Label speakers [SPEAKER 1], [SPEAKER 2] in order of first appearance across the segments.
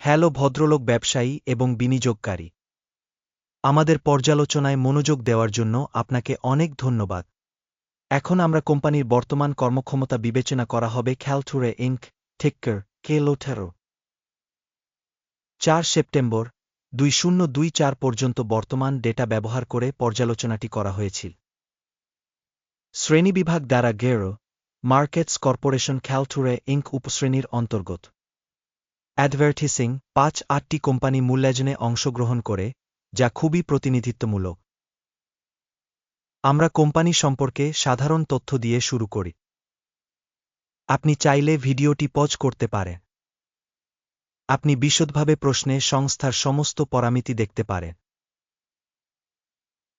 [SPEAKER 1] Hello ভদ্রলোক ব্যবসায়ী এবং বিনিয়োগকারী। আমাদের পর্যালোচনায় মনোযোগ দেওয়ার জন্য আপনাকে অনেক ধন্যবাদ। এখন আমরা কোম্পানির বর্তমান কর্মক্ষমতা বিবেচনা করা হবে খ্যালথুরে ইঙ্ক ঠেক্কর কে লোঠেরো চার সেপ্টেম্বর, দুই শূন্য দুই চার পর্যন্ত বর্তমান ডেটা ব্যবহার করে পর্যালোচনাটি করা হয়েছিল। শ্রেণীবিভাগ দ্বারা গেরো মার্কেটস কর্পোরেশন খ্যালথুরে ইঙ্ক উপশ্রেণীর অন্তর্গত। অ্যাডভার্টিসিং পাঁচ আটটি কোম্পানি মূল্যায়নে অংশগ্রহণ করে, যা খুবই প্রতিনিধিত্বমূলক। আমরা কোম্পানি সম্পর্কে সাধারণ তথ্য দিয়ে শুরু করি। আপনি চাইলে ভিডিওটি পজ করতে পারে আপনি বিশদভাবে প্রশ্নে সংস্থার সমস্ত পরামিতি দেখতে পারেন।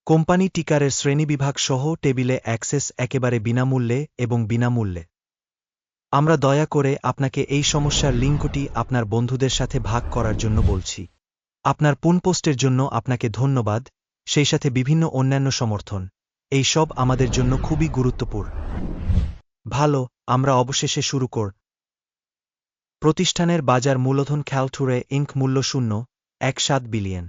[SPEAKER 1] কোম্পানি টিকারের শ্রেণীবিভাগ সহ টেবিলে অ্যাক্সেস একেবারে বিনামূল্যে এবং বিনামূল্যে। আমরা দয়া করে আপনাকে এই সমস্যার লিঙ্কটি আপনার বন্ধুদের সাথে ভাগ করার জন্য বলছি। আপনার পুনপোস্টের জন্য আপনাকে ধন্যবাদ, সেই সাথে বিভিন্ন অন্যান্য সমর্থন। এই সব আমাদের জন্য খুবই গুরুত্বপূর্ণ। ভালো, আমরা অবশেষে শুরু কর। প্রতিষ্ঠানের বাজার মূলধন খ্যালঠুরে ইঙ্ক মূল্য শূন্য, এক সাত বিলিয়ন।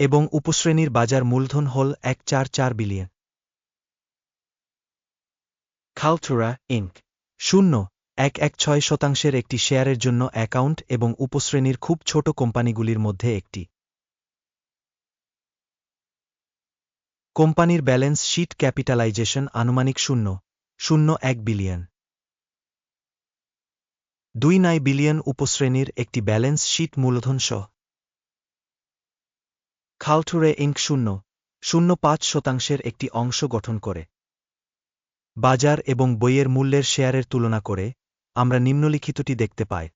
[SPEAKER 1] এবং উপশ্রেণীর বাজার মূলধন হল এক চার চার বিলিয়ন। খালথুরা ইঙ্ক শূন্য, এক এক ছয় শতাংশের একটি শেয়ারের জন্য অ্যাকাউন্ট এবং উপশ্রেণীর খুব ছোট কোম্পানিগুলির মধ্যে একটি। কোম্পানির ব্যালেন্স শিট ক্যাপিটালাইজেশন আনুমানিক শূন্য শূন্য এক বিলিয়ন। দুই নয় বিলিয়ন উপশ্রেণীর একটি ব্যালেন্স শিট মূলধন সহ। খালঠুরে ইঙ্ক শূন্য শূন্য পাঁচ শতাংশের একটি অংশ গঠন করে। বাজার এবং বইয়ের মূল্যের শেয়ারের তুলনা করে, আমরা নিম্নলিখিতটি দেখতে পাই।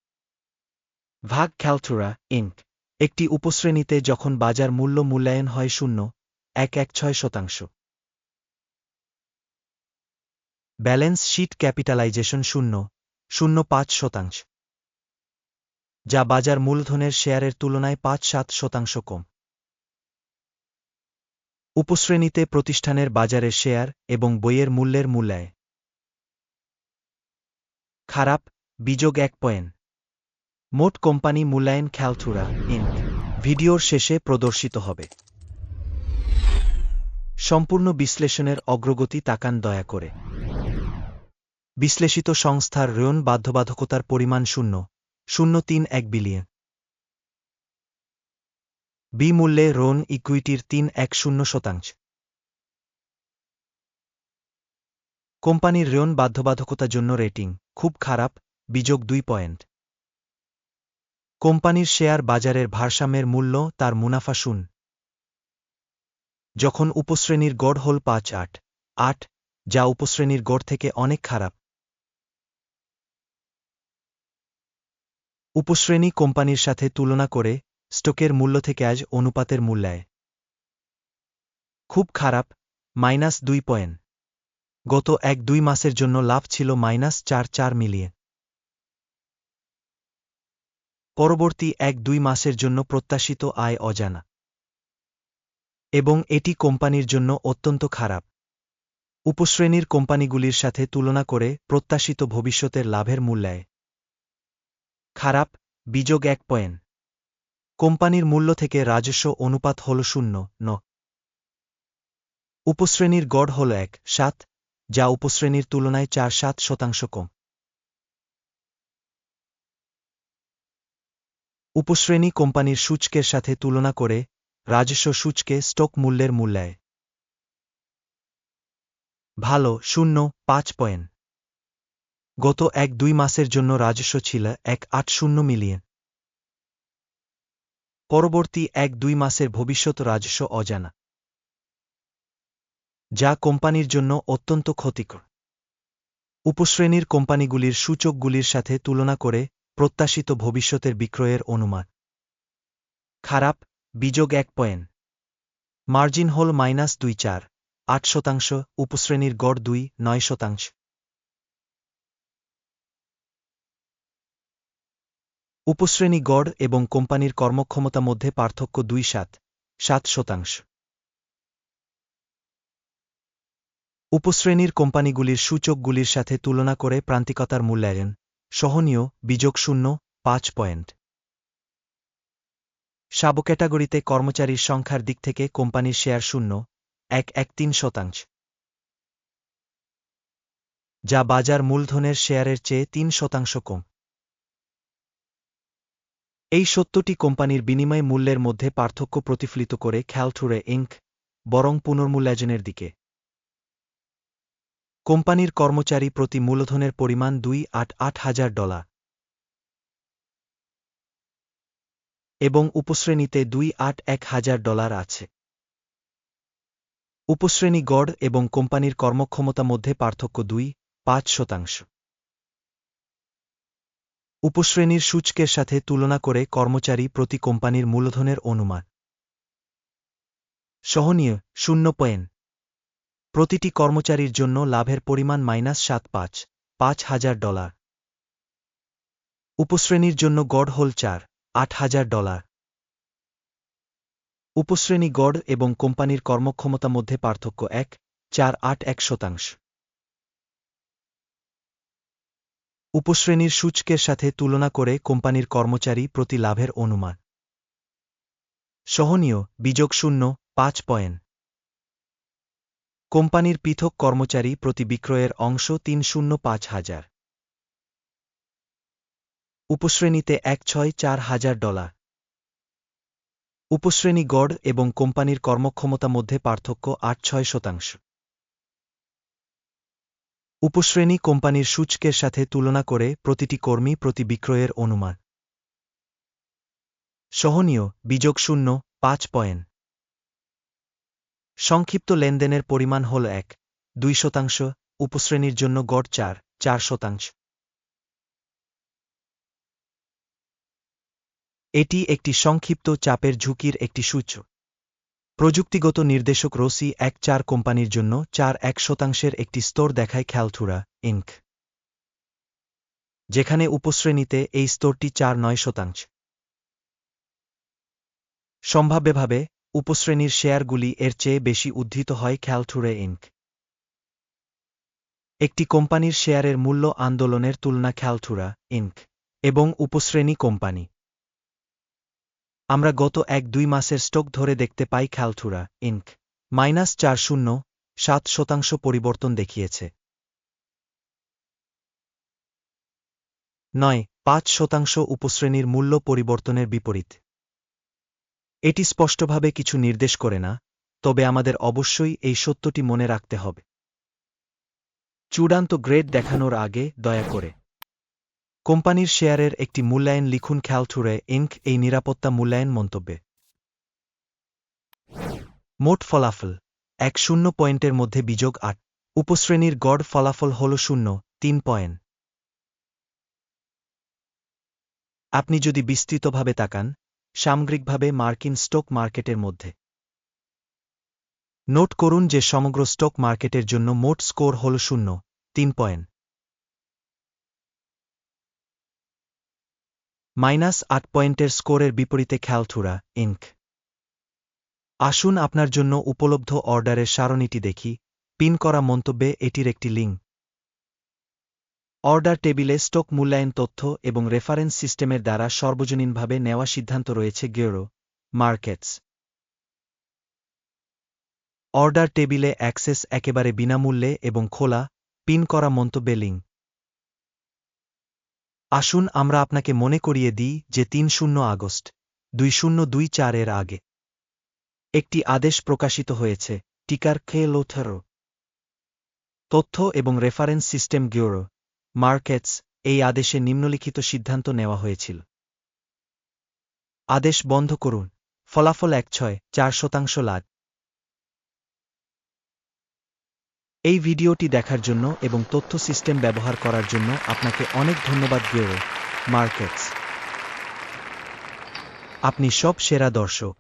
[SPEAKER 1] ভাগ খ্যালথুরা ইঙ্ক একটি উপশ্রেণীতে যখন বাজার মূল্য মূল্যায়ন হয় শূন্য, এক এক ছয় শতাংশ। ব্যালেন্স শিট ক্যাপিটালাইজেশন শূন্য শূন্য পাঁচ শতাংশ। যা বাজার মূলধনের শেয়ারের তুলনায় পাঁচ সাত শতাংশ কম। উপশ্রেণীতে প্রতিষ্ঠানের বাজারের শেয়ার এবং বইয়ের মূল্যের মূল্যায়। খারাপ বিযোগ এক পয়েন্ট। মোট কোম্পানি মূল্যায়ন খ্যালথুরা ইন ভিডিওর শেষে প্রদর্শিত হবে। সম্পূর্ণ বিশ্লেষণের অগ্রগতি তাকান দয়া করে। বিশ্লেষিত সংস্থার ঋণ বাধ্যবাধকতার পরিমাণ শূন্য। শূন্য তিন এক বিলিয়ন। বিমূল্যে রোন ইকুইটির তিন এক শূন্য শতাংশ। কোম্পানির ঋণ বাধ্যবাধকতার জন্য রেটিং খুব খারাপ, বিযোগ দুই পয়েন্ট। কোম্পানির শেয়ার বাজারের ভারসাম্যের মূল্য তার মুনাফা শূন্য। যখন উপশ্রেণীর গড় হল পাঁচ আট আট, যা উপশ্রেণীর গড় থেকে অনেক খারাপ। উপশ্রেণী কোম্পানির সাথে তুলনা করে স্টকের মূল্য থেকে আজ অনুপাতের মূল্যায়। খুব খারাপ, মাইনাস দুই পয়েন্ট। গত এক দুই মাসের জন্য লাভ ছিল মাইনাস চার চার মিলিয়ে পরবর্তী এক দুই মাসের জন্য প্রত্যাশিত আয় অজানা। এবং এটি কোম্পানির জন্য অত্যন্ত খারাপ। উপশ্রেণীর কোম্পানিগুলির সাথে তুলনা করে প্রত্যাশিত ভবিষ্যতের লাভের মূল্যায়। খারাপ, বিযোগ এক পয়েন্ট। কোম্পানির মূল্য থেকে রাজস্ব অনুপাত হল শূন্য, ন। উপশ্রেণীর গড় হল এক, সাত, যা উপশ্রেণীর তুলনায় চার সাত শতাংশ কম। উপশ্রেণী কোম্পানির সূচকের সাথে তুলনা করে রাজস্ব সূচকে স্টক মূল্যের মূল্যায় ভালো, শূন্য, পাঁচ পয়েন্ট। গত এক দুই মাসের জন্য রাজস্ব ছিল এক আট শূন্য মিলিয়ন। পরবর্তী এক দুই মাসের ভবিষ্যৎ রাজস্ব অজানা। যা কোম্পানির জন্য অত্যন্ত ক্ষতিকর। উপশ্রেণীর কোম্পানিগুলির সূচকগুলির সাথে তুলনা করে প্রত্যাশিত ভবিষ্যতের বিক্রয়ের অনুমান। খারাপ বিযোগ এক পয়েন্ট। মার্জিন হল মাইনাস দুই চার, আট শতাংশ, উপশ্রেণীর গড় দুই, নয় শতাংশ। উপশ্রেণী গড় এবং কোম্পানির কর্মক্ষমতা মধ্যে পার্থক্য দুই সাত সাত শতাংশ। উপশ্রেণীর কোম্পানিগুলির সূচকগুলির সাথে তুলনা করে প্রান্তিকতার মূল্যায়ন, সহনীয়, বিযোগ শূন্য, পাঁচ পয়েন্ট। সাব ক্যাটাগরিতে কর্মচারীর সংখ্যার দিক থেকে কোম্পানির শেয়ার শূন্য, এক এক তিন শতাংশ। যা বাজার মূলধনের শেয়ারের চেয়ে তিন শতাংশ কম। এই সত্যটি কোম্পানির বিনিময় মূল্যের মধ্যে পার্থক্য প্রতিফলিত করে খেয়ালঠুরে ইঙ্ক বরং পুনর্মূল্যায়নের দিকে। কোম্পানির কর্মচারী প্রতি মূলধনের পরিমাণ দুই আট আট হাজার ডলার। এবং উপশ্রেণীতে দুই আট এক হাজার ডলার আছে। উপশ্রেণী গড় এবং কোম্পানির কর্মক্ষমতা মধ্যে পার্থক্য দুই, পাঁচ শতাংশ। উপশ্রেণীর সূচকের সাথে তুলনা করে কর্মচারী প্রতি কোম্পানির মূলধনের অনুমান। সহনীয়, শূন্য পয়েন্ট। প্রতিটি কর্মচারীর জন্য লাভের পরিমাণ মাইনাস সাত পাঁচ পাঁচ হাজার ডলার। উপশ্রেণীর জন্য গড় হল চার, আট হাজার ডলার। উপশ্রেণী গড় এবং কোম্পানির কর্মক্ষমতা মধ্যে পার্থক্য এক, চার আট এক শতাংশ। উপশ্রেণীর সূচকের সাথে তুলনা করে কোম্পানির কর্মচারী প্রতি লাভের অনুমান। সহনীয়, বিযোগ শূন্য, পাঁচ পয়েন্ট। কোম্পানির পৃথক কর্মচারী প্রতি বিক্রয়ের অংশ তিন শূন্য পাঁচ হাজার। উপশ্রেণীতে এক ছয় চার হাজার ডলার। উপশ্রেণী গড় এবং কোম্পানির কর্মক্ষমতা মধ্যে পার্থক্য আট ছয় শতাংশ। উপশ্রেণী কোম্পানির সূচকের সাথে তুলনা করে প্রতিটি কর্মী প্রতি বিক্রয়ের অনুমান। সহনীয়, বিযোগ শূন্য, পাঁচ পয়েন্ট। সংক্ষিপ্ত লেনদেনের পরিমাণ হল এক, দুই শতাংশ, উপশ্রেণীর জন্য গড় চার চার শতাংশ। এটি একটি সংক্ষিপ্ত চাপের ঝুঁকির একটি সূচ্য প্রযুক্তিগত নির্দেশক রসি এক চার কোম্পানির জন্য চার এক শতাংশের একটি স্তর দেখায় খেয়ালথুরা ইঙ্ক যেখানে উপশ্রেণীতে এই স্তরটি চার নয় শতাংশ। সম্ভাব্যভাবে উপশ্রেণীর শেয়ারগুলি এর চেয়ে বেশি উদ্ধৃত হয় খেয়ালথুরে ইঙ্ক একটি কোম্পানির শেয়ারের মূল্য আন্দোলনের তুলনা খেয়ালথুরা ইঙ্ক এবং উপশ্রেণী কোম্পানি। আমরা গত এক দুই মাসের স্টক ধরে দেখতে পাই খেয়ালথুরা ইঙ্ক মাইনাস চার শূন্য, সাত শতাংশ পরিবর্তন দেখিয়েছে। নয়, পাঁচ শতাংশ উপশ্রেণীর মূল্য পরিবর্তনের বিপরীত। এটি স্পষ্টভাবে কিছু নির্দেশ করে না, তবে আমাদের অবশ্যই এই সত্যটি মনে রাখতে হবে। চূড়ান্ত গ্রেড দেখানোর আগে দয়া করে। কোম্পানির শেয়ারের একটি মূল্যায়ন লিখুন খেয়ালঠুরে ইঙ্ক এই নিরাপত্তা মূল্যায়ন মন্তব্যে। মোট ফলাফল, এক শূন্য পয়েন্টের মধ্যে বিযোগ আট, উপশ্রেণীর গড় ফলাফল হল শূন্য, তিন পয়েন্ট। আপনি যদি বিস্তৃতভাবে তাকান, সামগ্রিকভাবে মার্কিন স্টক মার্কেটের মধ্যে। নোট করুন যে সমগ্র স্টক মার্কেটের জন্য মোট স্কোর হল শূন্য, তিন পয়েন্ট। মাইনাস আট পয়েন্টের স্কোরের বিপরীতে খেয়ালথুরা ইঙ্ক আসুন আপনার জন্য উপলব্ধ অর্ডারের সারণীটি দেখি। পিন করা মন্তব্যে এটির একটি লিঙ্ক। অর্ডার টেবিলে স্টক মূল্যায়ন তথ্য এবং রেফারেন্স সিস্টেমের দ্বারা সর্বজনীনভাবে নেওয়া সিদ্ধান্ত রয়েছে গেরো, মার্কেটস। অর্ডার টেবিলে অ্যাক্সেস একেবারে বিনামূল্যে এবং খোলা, পিন করা মন্তব্যে লিঙ্ক। আসুন আমরা আপনাকে মনে করিয়ে দিই যে তিন শূন্য আগস্ট, দুই শূন্য দুই চারের আগে। একটি আদেশ প্রকাশিত হয়েছে, টিকার খে লোথারো তথ্য এবং রেফারেন্স সিস্টেম গিওরো মার্কেটস, এই আদেশে নিম্নলিখিত সিদ্ধান্ত নেওয়া হয়েছিল। আদেশ বন্ধ করুন, ফলাফল এক ছয় চার শতাংশ লাভ এই ভিডিওটি দেখার জন্য এবং তথ্য সিস্টেম ব্যবহার করার জন্য আপনাকে অনেক ধন্যবাদ গেও মার্কেটস আপনি সব সেরা দর্শক।